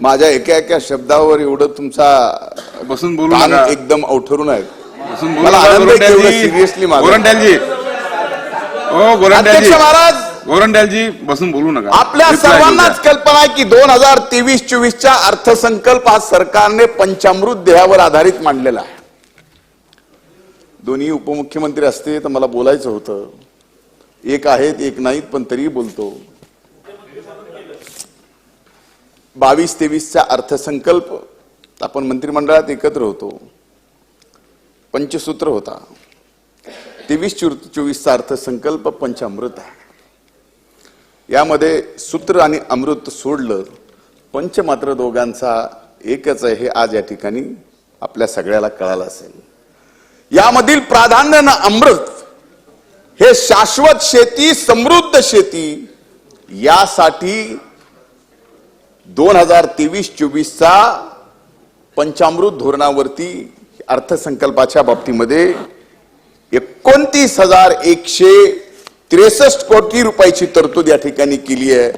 माझ्या एका एका शब्दावर एवढं तुमचा बसून बोलू कान नका. एकदम अवठरून आहे बसून बोलू मला नका आनंद आहे की एवढं गोरंट्यालजी seriously मागं. गोरंट्यालजी. हो गोरंट्यालजी. अध्यक्ष महाराज! गोरंट्यालजी बसून बोलू नका. आपल्या Reply सर्वांनाच. कल्पना आहे की दोन हजार तेवीस चोवीसच्या अर्थसंकल्प आज सरकारने पंचामृत देहावर आधारित मांडलेला आहे. दोन्ही उपमुख्यमंत्री असते तर मला बोलायचं होतं. एक आहेत एक नाहीत पण तरीही बोलतो. बावीस तेवीसचा अर्थसंकल्प आपण मंत्रिमंडळात एकत्र होतो. पंचसूत्र होता. तेवीस चोवीसचा अर्थसंकल्प पंचामृत आहे. यामध्ये सूत्र आणि अमृत सोडलं पंच मात्र दोघांचा एकच आहे हे आज या ठिकाणी आपल्या सगळ्याला कळालं असेल. यामधील प्राधान्य अमृत हे शाश्वत शेती समृद्ध शेती यासाठी दोन हजार तेवीस चोवीसचा पंचामृत धोरणावरती अर्थसंकल्पाच्या बाबतीमध्ये एकोणतीस हजार एकशे त्रेसष्ट कोटी रुपयाची तरतूद या ठिकाणी केली आहे.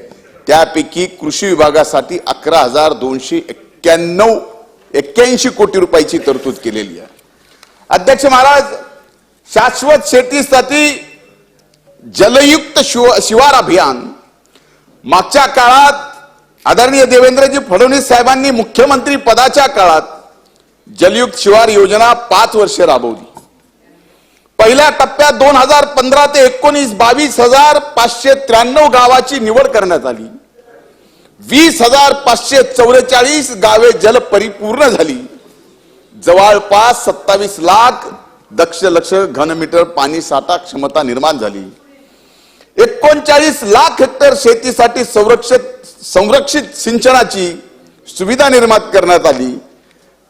त्यापैकी कृषी विभागासाठी अकरा हजार दोनशे एक्क्याण्णव एक्क्याऐंशी कोटी रुपयाची तरतूद केलेली आहे. अध्यक्ष महाराज शाश्वत शेतीसाठी जलयुक्त शिव शिवार अभियान मागच्या काळात आदरणीय देवेंद्रजी फडणवीस साहेबांनी मुख्यमंत्री पदाच्या काळात जलयुक्त शिवार योजना पाच वर्षे राबवली. पहिल्या टप्प्यात दोन हजार पंधरा ते एकोणीस बावीस हजार पाचशे त्र्याण्णव गावाची निवड करण्यात आली. वीस हजार पाचशे चौवेचाळीस गावे जल परिपूर्ण झाली. जवळपास सत्तावीस लाख दक्ष लक्ष घनमीटर पाणी साठा क्षमता निर्माण झाली. एकोणचाळीस लाख हेक्टर शेतीसाठी संरक्षित संरक्षित सिंचनाची सुविधा निर्माण करण्यात आली.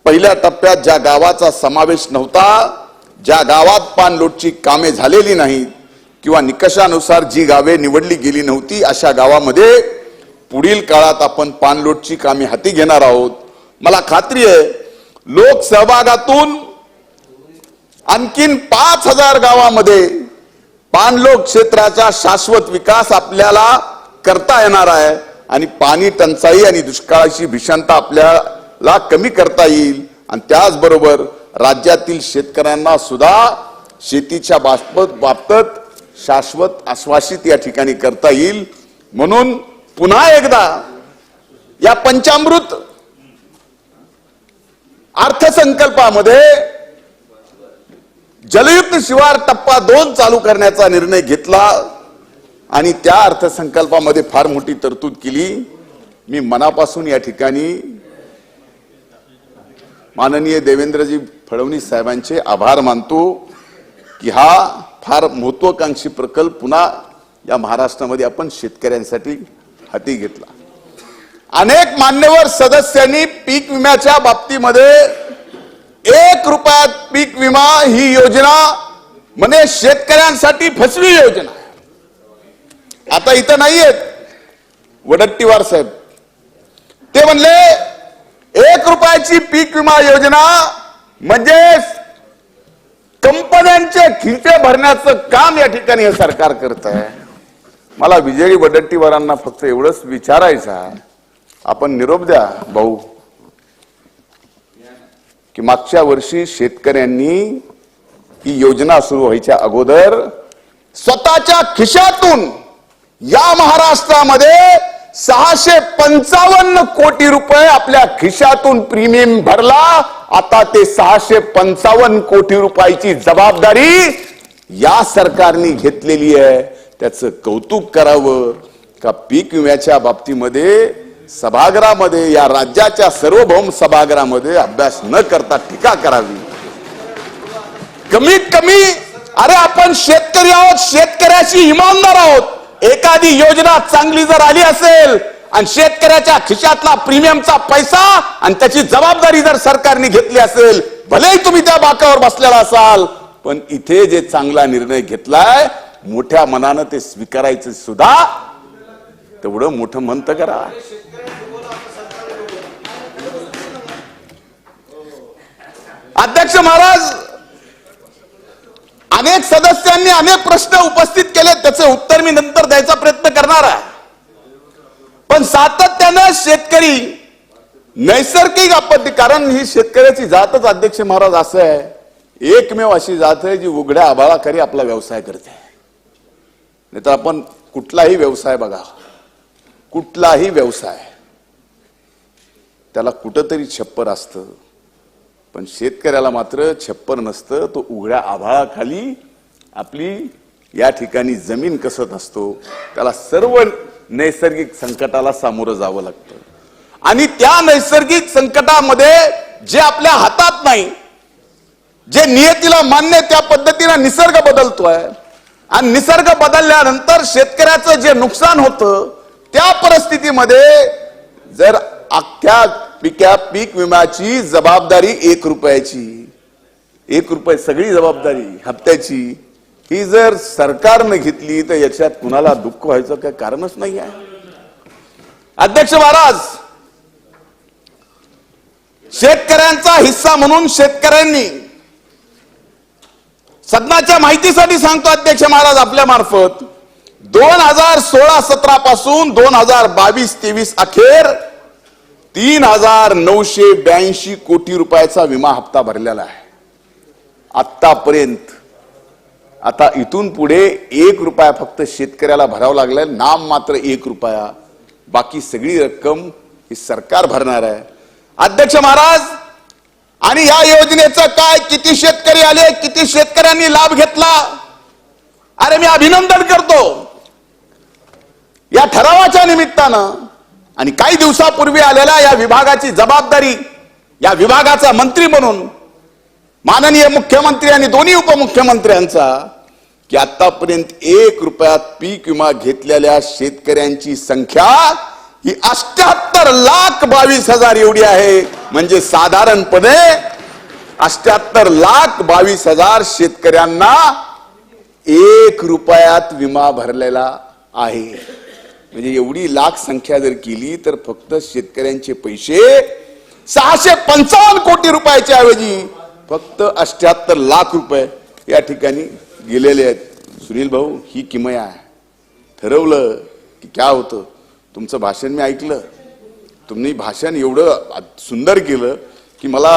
पहिल्या टप्प्यात ज्या गावाचा समावेश नव्हता ज्या गावात पाणलोटची कामे झालेली नाहीत किंवा निकषानुसार जी गावे निवडली गेली नव्हती अशा गावामध्ये पुढील काळात आपण पाणलोटची कामे हाती घेणार आहोत. मला खात्री आहे लोक सहभागातून आणखीन पाच हजार गावामध्ये पाणलोट क्षेत्राचा शाश्वत विकास आपल्याला करता येणार आहे आणि पाणी टंचाई आणि दुष्काळाची भीषणता आपल्याला कमी करता येईल. आणि त्याचबरोबर राज्यातील शेतकऱ्यांना सुद्धा शेतीच्या बाबत बाबतीत शाश्वत आश्वासित या ठिकाणी करता येईल. म्हणून पुन्हा एकदा या पंचामृत अर्थसंकल्पामध्ये जलयुक्त शिवार टप्पा दोन चालू करण्याचा निर्णय घेतला आणि त्या अर्थसंकल्पामध्ये फार मोठी तरतूद केली. मी मनापासून या ठिकाणी माननीय देवेंद्रजी फडणवीस साहेबांचे आभार मानतो की हा फार महत्वाकांक्षी प्रकल्प पुन्हा या महाराष्ट्रामध्ये आपण शेतकऱ्यांसाठी हाती घेतला. अनेक मान्यवर सदस्यांनी पीक विम्याच्या बाबतीमध्ये एक रुपयात पीक विमा ही योजना म्हणजे शेतकऱ्यांसाठी फसवी योजना. आहे. आता इथं नाहीयेत. वडट्टीवार साहेब. ते म्हणले एक रुपयाची पीक विमा योजना म्हणजे कंपन्यांचे खिचे भरण्याचं काम या ठिकाणी हे सरकार करत आहे मला विजयी वडट्टीवारांना फक्त एवढंच विचारायचं आहे. आपण निरोप द्या भाऊ. की मागच्या वर्षी शेतकऱ्यांनी ही योजना सुरू व्हायच्या अगोदर स्वतःच्या खिशातून या महाराष्ट्रामध्ये सहाशे पंचावन्न कोटी रुपये आपल्या खिशातून प्रीमियम भरला. आता ते सहाशे पंचावन्न कोटी रुपयाची जबाबदारी या सरकारने घेतलेली आहे. त्याचं कौतुक करावं का पीक विम्याच्या बाबतीमध्ये सभागृहामध्ये या राज्याच्या सार्वभौम सभागृहामध्ये अभ्यास न करता टीका करावी. कमीत कमी अरे आपण शेतकरी आहोत शेतकऱ्याशी इमानदार आहोत. एखादी योजना चांगली जर आली असेल आणि शेतकऱ्याच्या खिशातला प्रीमियमचा पैसा आणि त्याची जबाबदारी जर सरकारने घेतली असेल भलेही तुम्ही त्या बाकावर बसलेला असाल पण इथे जे चांगला निर्णय घेतलाय मोठ्या मनानं ते स्वीकारायचं सुद्धा तेवढं मोठं मंत करा. अध्यक्ष महाराज अनेक सदस्यांनी अनेक प्रश्न उपस्थित केले त्याचे उत्तर मी नंतर द्यायचा प्रयत्न करणार आहे. पण सातत्यानं शेतकरी नैसर्गिक आपत्ती कारण ही शेतकऱ्याची जातच अध्यक्ष महाराज असं आहे एकमेव अशी जात आहे जी उघड्या आबाळाखाली आपला व्यवसाय करते. नाही तर आपण कुठलाही व्यवसाय बघा कुठलाही व्यवसाय त्याला कुठंतरी छप्पर असतं. पण शेतकऱ्याला मात्र छप्पर नसतं तो उघड्या आभाळाखाली आपली या ठिकाणी जमीन कसत असतो त्याला सर्व नैसर्गिक संकटाला सामोरं जावं लागतं. आणि त्या नैसर्गिक संकटामध्ये जे आपल्या हातात नाही जे नियतीला मान्य त्या पद्धतीने निसर्ग बदलतोय आणि निसर्ग बदलल्यानंतर शेतकऱ्याचं जे नुकसान होतं त्या परिस्थितीमध्ये जर अख्ख्या पिक्या पीक विम्याची जबाबदारी एक रुपयाची? एक रुपये सगळी जबाबदारी हप्त्याची. ही जर सरकारनं घेतली तर याच्यात कुणाला दुःख व्हायचं काही कारणच नाही आहे. अध्यक्ष महाराज शेतकऱ्यांचा हिस्सा म्हणून शेतकऱ्यांनी सदनाच्या माहितीसाठी सांगतो अध्यक्ष महाराज आपल्या मार्फत. दोन हजार सोळा सतरा पासून दोन हजार बावीस तेवीस अखेर तीन हजार नऊशे ब्याऐंशी कोटी रुपयाचा विमा हप्ता भरलेला आहे. आतापर्यंत आता इथून पुढे एक रुपया फक्त शेतकऱ्याला भरावा लागलाय. नाम मात्र एक रुपया. बाकी सगळी रक्कम ही सरकार भरणार आहे. अध्यक्ष महाराज आणि या योजनेचं काय किती शेतकरी आले किती शेतकऱ्यांनी लाभ घेतला? अरे मी अभिनंदन करतो. या ठरावाच्या निमित्तानं आणि काही दिवसापूर्वी आलेल्या या विभागाची जबाबदारी या विभागाचा मंत्री म्हणून माननीय मुख्यमंत्री आणि दोन्ही उपमुख्यमंत्र्यांचा की आतापर्यंत एक रुपयात पीक विमा घेतलेल्या शेतकऱ्यांची संख्या ही अष्ट्याहत्तर लाख बावीस हजार एवढी आहे. म्हणजे साधारणपणे अष्ट्याहत्तर लाख बावीस हजार शेतकऱ्यांना एक रुपयात विमा भरलेला आहे. म्हणजे एवढी लाख संख्या जर केली तर फक्त शेतकऱ्यांचे पैसे सहाशे पंचावन्न कोटी रुपयाच्या ऐवजी फक्त अष्ट्याहत्तर लाख रुपये या ठिकाणी गेलेले आहेत. सुनील भाऊ ही किमया आहे. ठरवलं की काय होतं? तुमचं भाषण मी ऐकलं. तुम्ही भाषण एवढं सुंदर केलं की मला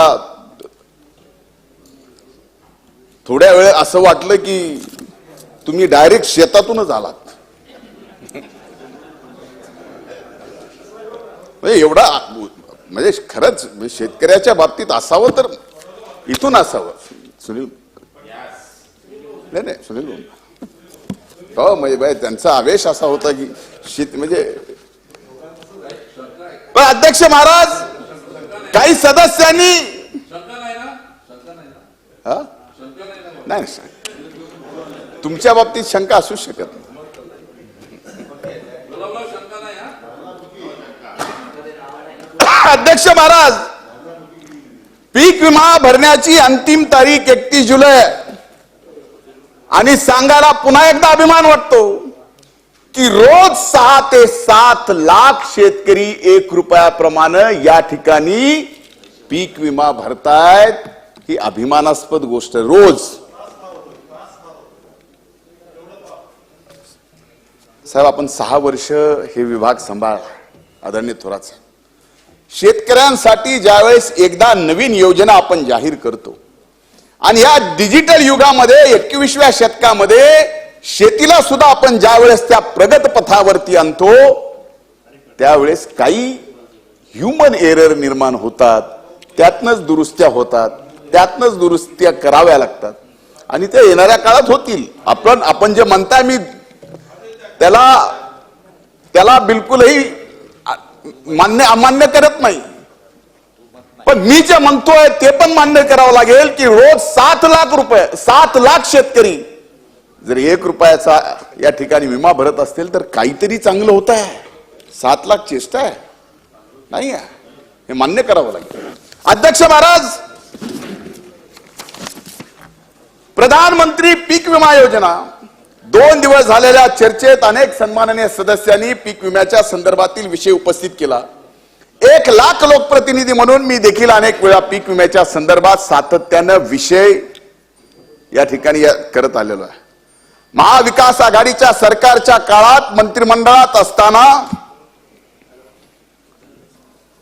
थोड्या वेळ असं वाटलं की तुम्ही डायरेक्ट शेतातूनच आलात. म्हणजे एवढा म्हणजे खरंच शेतकऱ्याच्या बाबतीत असावं तर इथून असावं सुनील नाही नाही सुनील हो म्हणजे बाय त्यांचा आवेश असा होता की शेत म्हणजे अध्यक्ष महाराज काही सदस्यांनी हा? नाही. तुमच्या बाबतीत शंका असू शकत नाही अध्यक्ष महाराज पीक विमा भरण्याची अंतिम तारीख एकतीस जुलै आणि सांगायला पुन्हा एकदा अभिमान वाटतो की रोज सहा ते सात लाख शेतकरी एक रुपयाप्रमाणे या ठिकाणी पीक विमा भरतायत. ही अभिमानास्पद गोष्ट रोज. साहेब आपण सहा वर्ष हे विभाग सांभाळ आदरणीय थोरात शेतकऱ्यांसाठी ज्यावेळेस एकदा नवीन योजना आपण जाहीर करतो आणि या डिजिटल युगामध्ये एकविसव्या शतकामध्ये शेतीला सुद्धा आपण ज्यावेळेस त्या प्रगत पथावरती आणतो त्यावेळेस काही ह्युमन एरर निर्माण होतात त्यातनच दुरुस्त्या होतात त्यातनच दुरुस्त्या कराव्या लागतात आणि त्या येणाऱ्या काळात होतील. आपण आपण जे म्हणताय मी त्याला त्याला बिलकुलही मान्य अमान्य करत नाही. पण मी जे म्हणतोय ते पण मान्य करावं लागेल की रोज सात लाख रुपये सात लाख शेतकरी जर एक रुपयाचा या ठिकाणी विमा भरत असतील तर काहीतरी चांगलं होत आहे. सात लाख चेष्टा आहे. नाही आहे. हे मान्य करावं लागेल. अध्यक्ष महाराज प्रधानमंत्री पीक विमा योजना दोन दिवस झालेल्या चर्चेत अनेक सन्माननीय सदस्यांनी पीक विम्याच्या संदर्भातील विषय उपस्थित केला. एक लाख लोकप्रतिनिधी म्हणून मी देखील अनेक वेळा पीक विम्याच्या संदर्भात सातत्यानं विषय या ठिकाणी करत आलेलो आहे. महाविकास आघाडीच्या सरकारच्या काळात मंत्रिमंडळात असताना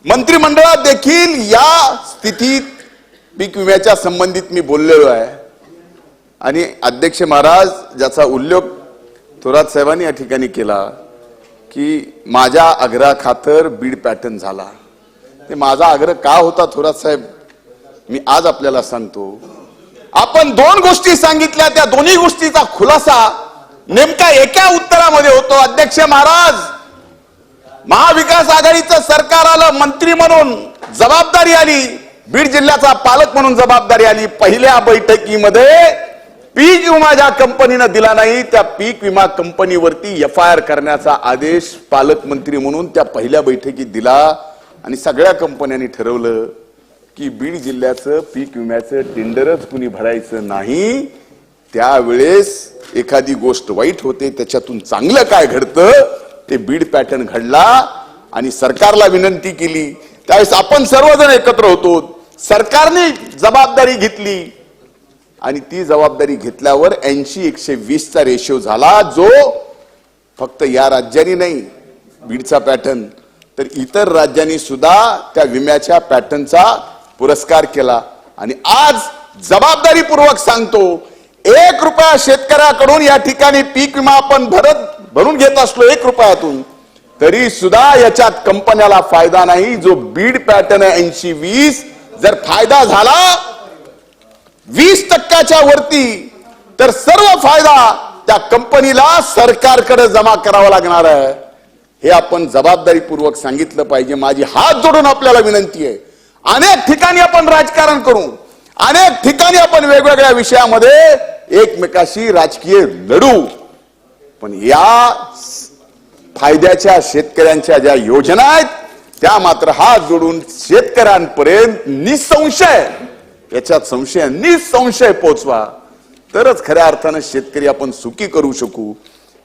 मंत्रिमंडळात देखील या स्थितीत पीक विम्याच्या संबंधित मी बोललेलो आहे. आणि अध्यक्ष महाराज ज्याचा उल्लेख थोरात साहेबांनी या ठिकाणी केला की माझ्या आग्रहाखातर बीड पॅटर्न झाला. ते माझा आग्रह का होता थोरात साहेब? मी आज आपल्याला सांगतो. आपण दोन गोष्टी सांगितल्या त्या दोन्ही गोष्टीचा खुलासा नेमका एका उत्तरामध्ये होतो. अध्यक्ष महाराज महाविकास आघाडीचं सरकार आलं मंत्री म्हणून जबाबदारी आली बीड जिल्ह्याचा पालक म्हणून जबाबदारी आली. पहिल्या बैठकीमध्ये पीक विमा ज्या कंपनीनं दिला नाही त्या पीक विमा कंपनीवरती एफ आय आर करण्याचा आदेश पालकमंत्री म्हणून त्या पहिल्या बैठकीत दिला. आणि सगळ्या कंपन्यांनी ठरवलं की बीड जिल्ह्याचं पीक विम्याचं टेंडरच कुणी भरायचं नाही त्यावेळेस एखादी गोष्ट वाईट होते त्याच्यातून चांगलं काय घडतं ते बीड पॅटर्न घडला आणि सरकारला विनंती केली. त्यावेळेस आपण सर्वजण एकत्र होतो. सरकारने जबाबदारी घेतली. आणि ती जबाबदारी घेतल्यावर ऐंशी एकशे वीसचा रेशिओ झाला जो फक्त या राज्याने नाही बीडचा पॅटर्न तर इतर राज्यांनी सुद्धा त्या विम्याच्या पॅटर्नचा पुरस्कार केला. आणि आज जबाबदारीपूर्वक सांगतो एक रुपया शेतकऱ्याकडून या ठिकाणी पीक विमा आपण भरत भरून घेत असलो एक रुपयातून तरी सुद्धा याच्यात कंपन्याला फायदा नाही. जो बीड पॅटर्न आहे ऐंशी वीस जर फायदा झाला वीस टक्क्याच्या वरती तर सर्व फायदा त्या कंपनीला सरकारकडे जमा करावा लागणार आहे. हे आपण जबाबदारीपूर्वक सांगितलं पाहिजे. माझी हात जोडून आपल्याला विनंती आहे. अनेक ठिकाणी आपण राजकारण करू. अनेक ठिकाणी आपण वेगवेगळ्या विषयामध्ये एकमेकाशी राजकीय लढू. पण या फायद्याच्या शेतकऱ्यांच्या ज्या योजना आहेत त्या मात्र हात जोडून शेतकऱ्यांपर्यंत निसंशय. याच्यात संशय निसंशय पोचवा. तरच खऱ्या अर्थानं शेतकरी आपण सुखी करू शकू.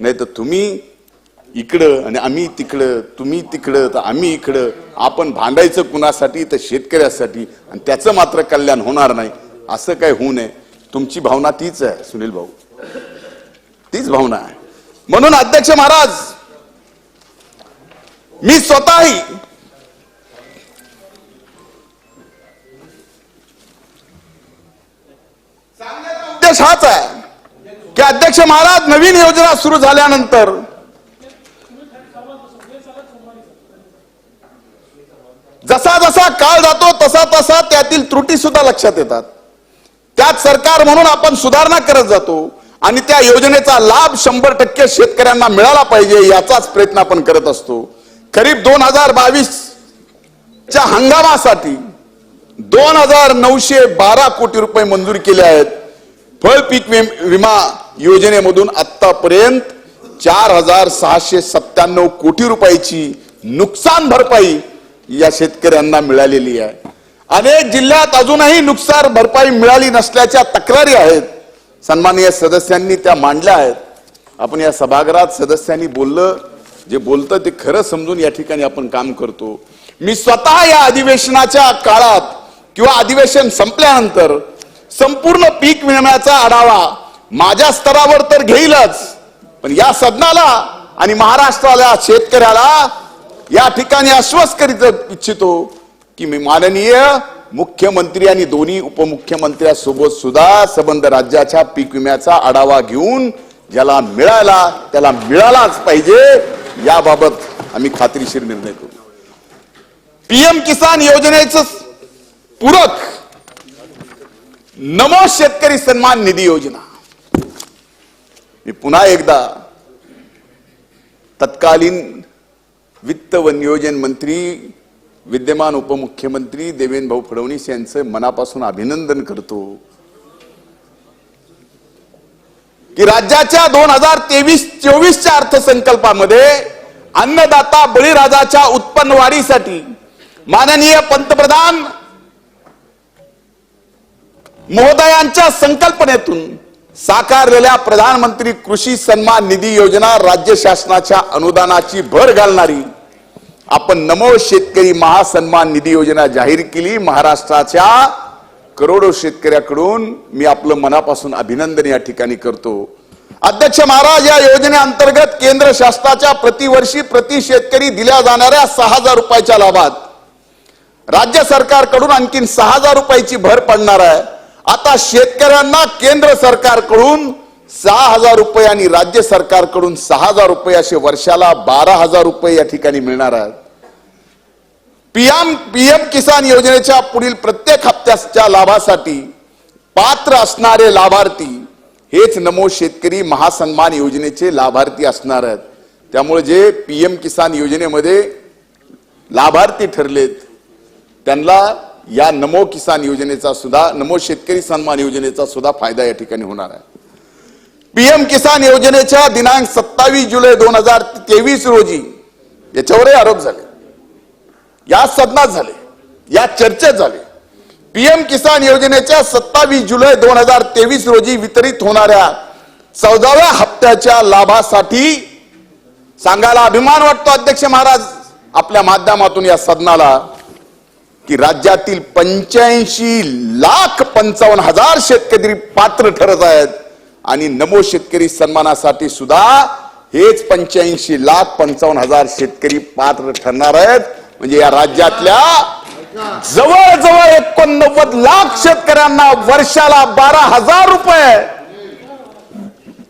नाही तर तुम्ही इकडं आणि आम्ही तिकडं तुम्ही तिकडं तर आम्ही इकडं. आपण भांडायचं कुणासाठी? तर शेतकऱ्यासाठी. आणि त्याचं मात्र कल्याण होणार नाही. असं काय होऊ नये. तुमची भावना तीच आहे सुनील भाऊ. तीच भावना आहे. म्हणून अध्यक्ष महाराज मी स्वतःही उद्देश हाच आहे. की अध्यक्ष महाराज नवीन योजना सुरू झाल्यानंतर जसा जसा काळ जातो तसा तसा त्यातील त्रुटी सुद्धा लक्षात येतात. त्यात सरकार म्हणून आपण सुधारणा करत जातो आणि त्या योजनेचा लाभ शंभर टक्के शेतकऱ्यांना मिळाला पाहिजे याचाच प्रयत्न आपण करत असतो. खरीप दोन हजार बावीस च्या हंगामासाठी दोन हजार नऊशे बारा कोटी रुपये मंजूर केले आहेत. फळ पीक विम- विमा योजनेमधून आतापर्यंत चार हजार सहाशे सत्त्याण्णव कोटी रुपयाची नुकसान भरपाई या शेतकऱ्यांना मिळालेली आहे. अनेक जिल्ह्यात अजूनही नुकसान भरपाई मिळाली नसल्याच्या तक्रारी आहेत. सन्माननीय सदस्यांनी त्या मांडल्या आहेत. आपण या सभागृहात सदस्यांनी बोललं जे बोलतं ते खरं समजून या ठिकाणी आपण काम करतो. मी स्वतः या अधिवेशनाच्या काळात किंवा अधिवेशन संपल्यानंतर संपूर्ण पीक विम्याचा आढावा माझ्या स्तरावर तर घेईलच. पण या सदनाला आणि महाराष्ट्राला शेतकऱ्याला या ठिकाणी आश्वस्त करीत इच्छितो की मी माननीय मुख्यमंत्री आणि दोन्ही उपमुख्यमंत्र्यांसोबत सुद्धा संबंध राज्याच्या पीक विम्याचा आढावा घेऊन ज्याला मिळाला त्याला मिळालाच पाहिजे याबाबत आम्ही खात्रीशीर निर्णय करू. पीएम किसान योजनेच पूरक नमो शेतकरी सन्मान निधी योजना. मी पुन्हा एकदा तत्कालीन वित्त व नियोजन मंत्री विद्यमान उपमुख्यमंत्री देवेंद्र भाऊ फडणवीस यांचं मनापासून अभिनंदन करतो की राज्याच्या दोन हजार तेवीस चोवीसच्या अर्थसंकल्पामध्ये अन्नदाता बळीराजाच्या उत्पन्न वाढीसाठी माननीय पंतप्रधान महोदयांच्या संकल्पनेतून साकारलेल्या प्रधानमंत्री कृषी सन्मान निधी योजना राज्य शासनाच्या अनुदानाची भर घालणारी आपण नमो शेतकरी महासन्मान निधी योजना जाहीर केली महाराष्ट्राच्या करोडो शेतकऱ्याकडून. मी आपलं मनापासून अभिनंदन या ठिकाणी करतो. अध्यक्ष महाराज या योजनेअंतर्गत केंद्र शासनाच्या प्रतिवर्षी प्रति शेतकरी दिल्या जाणाऱ्या सहा हजार रुपयाच्या लाभात राज्य सरकारकडून आणखीन सहा हजार रुपयाची भर पडणार आहे. आता शेतकऱ्यांना केंद्र सरकारकडून सहा हजार रुपये आणि राज्य सरकारकडून सहा हजार रुपये असे वर्षाला बारा हजार रुपये या ठिकाणी मिळणार आहेत. पीएम पीएम किसान योजनेच्या पुढील प्रत्येक हप्त्याच्या लाभासाठी पात्र असणारे लाभार्थी हेच नमो शेतकरी महासन्मान योजनेचे लाभार्थी असणार आहेत. त्यामुळे जे पीएम किसान योजनेमध्ये लाभार्थी ठरलेत त्यांना या नमो किसान योजनेचा सुद्धा नमो शेतकरी सन्मान योजनेचा सुद्धा फायदा या ठिकाणी होणार आहे. पीएम किसान योजनेच्या दिनांक सत्तावीस जुलै दोन हजार तेवीस रोजी याच्यावरही आरोप झाले. या सदनात झाले या चर्चेत झाले. पीएम किसान योजनेच्या सत्तावीस जुलै दोन हजार तेवीस रोजी वितरित होणाऱ्या चौदाव्या हप्त्याच्या लाभासाठी सांगायला अभिमान वाटतो अध्यक्ष महाराज आपल्या माध्यमातून या सदनाला. की राज्यातील पंच्याऐंशी लाख पंचावन्न हजार शेतकरी पात्र ठरत आहेत. आणि नमो शेतकरी सन्मानासाठी सुद्धा हेच पंच्याऐंशी लाख पंचावन्न हजार शेतकरी पात्र ठरणार आहेत. म्हणजे या राज्यातल्या जवळजवळ एकोणनव्वद लाख शेतकऱ्यांना वर्षाला बारा हजार रुपये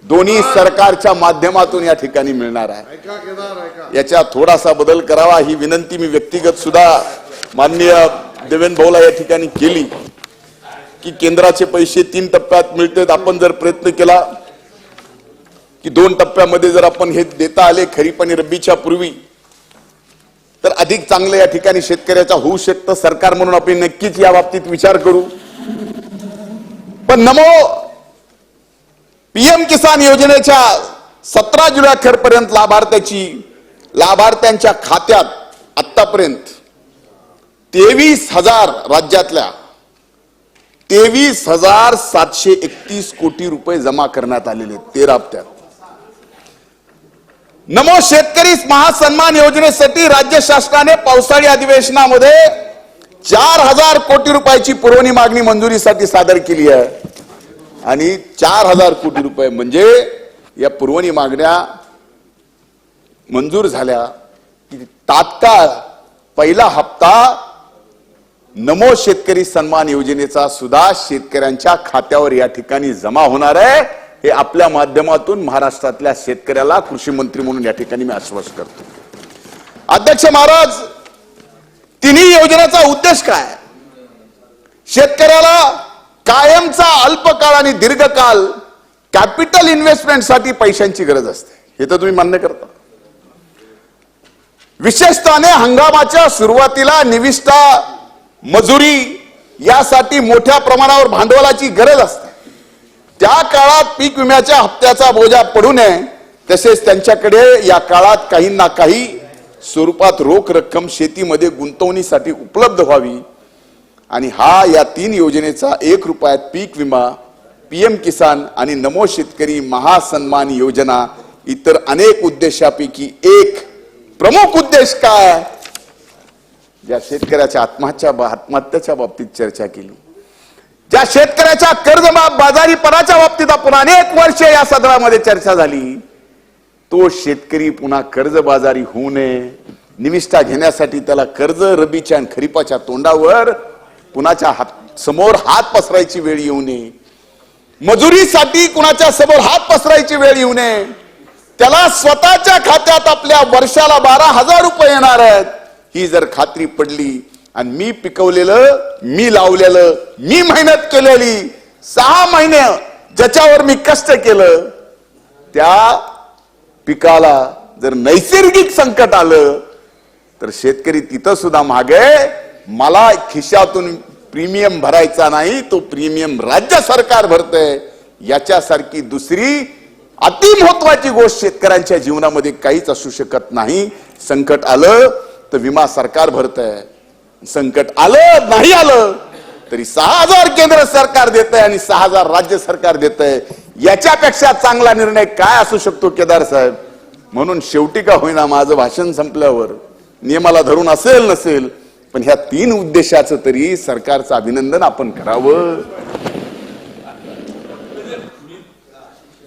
दोन्ही सरकारच्या माध्यमातून या ठिकाणी मिळणार आहे. याच्यात थोडासा बदल करावा ही विनंती मी व्यक्तिगत सुद्धा माननीय देवेंद्र भाऊला या ठिकाणी केली की केंद्राचे पैसे तीन टप्प्यात मिळतात आपण जर प्रयत्न केला की दोन टप्प्यामध्ये जर आपण हे देता आले खरीप आणि रब्बीच्या पूर्वी तर अधिक चांगलं या ठिकाणी शेतकऱ्याचा होऊ शकतं. सरकार म्हणून आपण नक्कीच या बाबतीत विचार करू. पण नमो पीएम किसान योजनेच्या सतरा जुलै अखेरपर्यंत लाभार्थ्याची लाभार्थ्यांच्या खात्यात आतापर्यंत तेवीस हजार राज्यातल्या तेवीस हजार सातशे एकतीस कोटी रुपये जमा करण्यात आलेले तेरा हप्त्यात. नमो शेतकरी महासन्मान योजनेसाठी राज्य शासनाने पावसाळी अधिवेशनामध्ये चार हजार कोटी रुपयाची पुरवणी मागणी मंजुरीसाठी सादर केली आहे. आणि चार हजार कोटी रुपये म्हणजे या पुरवणी मागण्या मंजूर झाल्या की तात्काळ पहिला हप्ता नमो शेतकरी सन्मान योजनेचा सुद्धा शेतकऱ्यांच्या खात्यावर या ठिकाणी जमा होणार आहे. हे आपल्या माध्यमातून महाराष्ट्रातल्या शेतकऱ्याला कृषी मंत्री म्हणून या ठिकाणी मी आश्वास करतो. अध्यक्ष महाराज तिन्ही योजनेचा उद्देश काय? शेतकऱ्याला कायमचा अल्पकाळ आणि दीर्घकाल कॅपिटल इन्व्हेस्टमेंटसाठी पैशांची गरज असते. हे तर तुम्ही मान्य करता. विशेषताने हंगामाच्या सुरुवातीला निविष्ठा मजुरी यासाठी मोठ्या प्रमाणावर भांडवलाची गरज असते. त्या काळात पीक विम्याच्या हप्त्याचा बोजा पडू नये तसेच त्यांच्याकडे या काळात काही ना काही स्वरूपात रोख रक्कम शेतीमध्ये गुंतवणीसाठी उपलब्ध व्हावी. आणि हा या तीन योजनेचा एक रुपयात पीक विमा पीएम किसान आणि नमो शेतकरी महासन्मान योजना इतर अनेक उद्देशापैकी एक प्रमुख उद्देश काय? ज्या शेतकऱ्याच्या आत्महत्या आत्महत्याच्या बाबतीत चर्चा केली. ज्या शेतकऱ्याच्या कर्जमाफ बाजारीपणाच्या बाबतीत आपण अनेक वर्ष या सदनामध्ये चर्चा झाली तो शेतकरी पुन्हा कर्जबाजारी होऊ नये निविष्ठा घेण्यासाठी त्याला कर्ज रबीच्या आणि खरीपाच्या तोंडावर कुणाच्या हात समोर हात पसरायची वेळ येऊ नये. मजुरीसाठी कुणाच्या समोर हात पसरायची वेळ येऊ नये. त्याला स्वतःच्या खात्यात आपल्या वर्षाला बारा हजार रुपये येणार आहेत. ही जर खात्री पडली आणि मी पिकवलेलं मी लावलेलं मी मेहनत केलेली सहा महिने ज्याच्यावर मी कष्ट केलं त्या पिकाला जर नैसर्गिक संकट आलं तर शेतकरी तिथं सुद्धा मागे मला खिशातून प्रीमियम भरायचा नाही तो प्रीमियम राज्य सरकार भरतंय याच्यासारखी दुसरी अति महत्वाची गोष्ट शेतकऱ्यांच्या जीवनामध्ये काहीच असू शकत नाही. संकट आलं तर विमा सरकार भरतंय. संकट आलं नाही आलं तरी सहा हजार केंद्र सरकार देत आणि सहा हजार राज्य सरकार देत याच्यापेक्षा चांगला निर्णय काय असू शकतो केदार साहेब? म्हणून शेवटी का होईना माझं भाषण संपल्यावर नियमाला धरून असेल नसेल पण ह्या तीन उद्देशाचं तरी सरकारचं अभिनंदन आपण करावं.